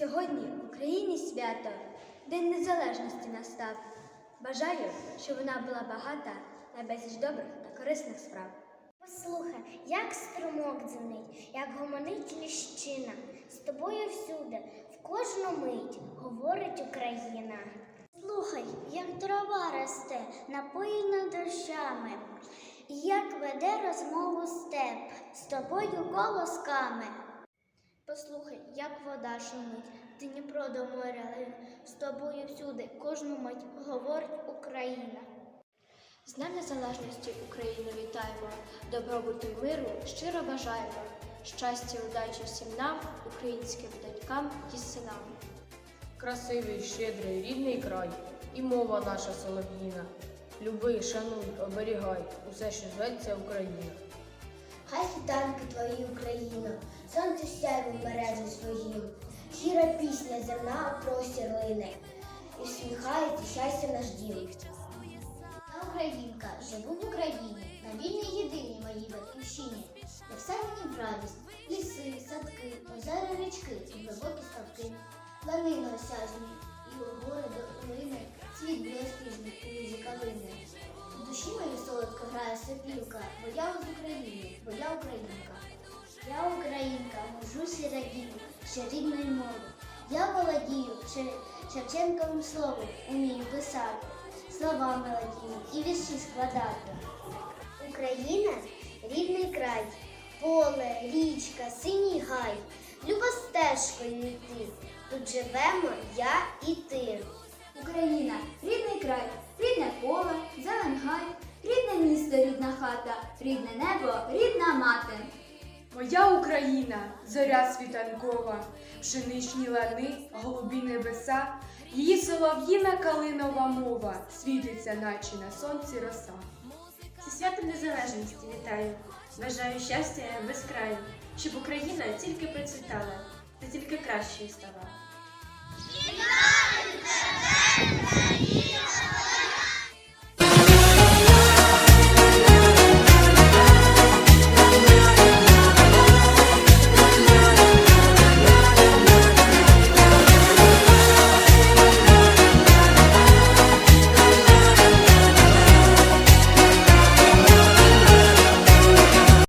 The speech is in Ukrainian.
Сьогодні в Україні свято, День Незалежності настав. Бажаю, щоб вона була багата на безліч добрих та корисних справ. Послухай, як струмок дзвенить, як гомонить ліщина. З тобою всюди, в кожну мить говорить Україна. Слухай, як трава росте, напоїна дощами, як веде розмову степ з тобою колосками. Послухай, як вода шумить, Дніпро до моря лин, з тобою всюди, кожну мить говорить Україна. З Днем Незалежності Україну вітаємо, добробуту й миру щиро бажаємо, щастя, удачі всім нам, українським донькам і синам. Красивий, щедрий, рідний край, і мова наша солов'їна. Люби, шануй, оберігай усе, що зветься Україна. Хай світанки твої, Україно, сонце сяйво береже своїм, щира пісня земна у простір лине, і всміхається щастя наш дім. Я українка, живу в Україні, на вільній єдиній моїй батьківщині. Я все мені в радість, ліси, садки, озера, річки, і глибокі ставки, лани неосяжні, і гори до долини, цвіт білосніжний солодко бо я з України, бо я українка. Я українка, можусь і радію, що рідною мовою. Я володію Шевченковим словом, умію писати, слова мелодійні і вірші складати. Україна рідний край, поле, річка, синій гай, люба стежкою йти. Тут живемо я і ти. Україна, рідне небо, рідна мати. Моя Україна, зоря світанкова, пшеничні лани, голубі небеса, її солов'їна калинова мова світиться, наче на сонці роса. Зі святом незалежності вітаю. Бажаю щастя без краю, щоб Україна тільки процвітала та тільки кращою ставала.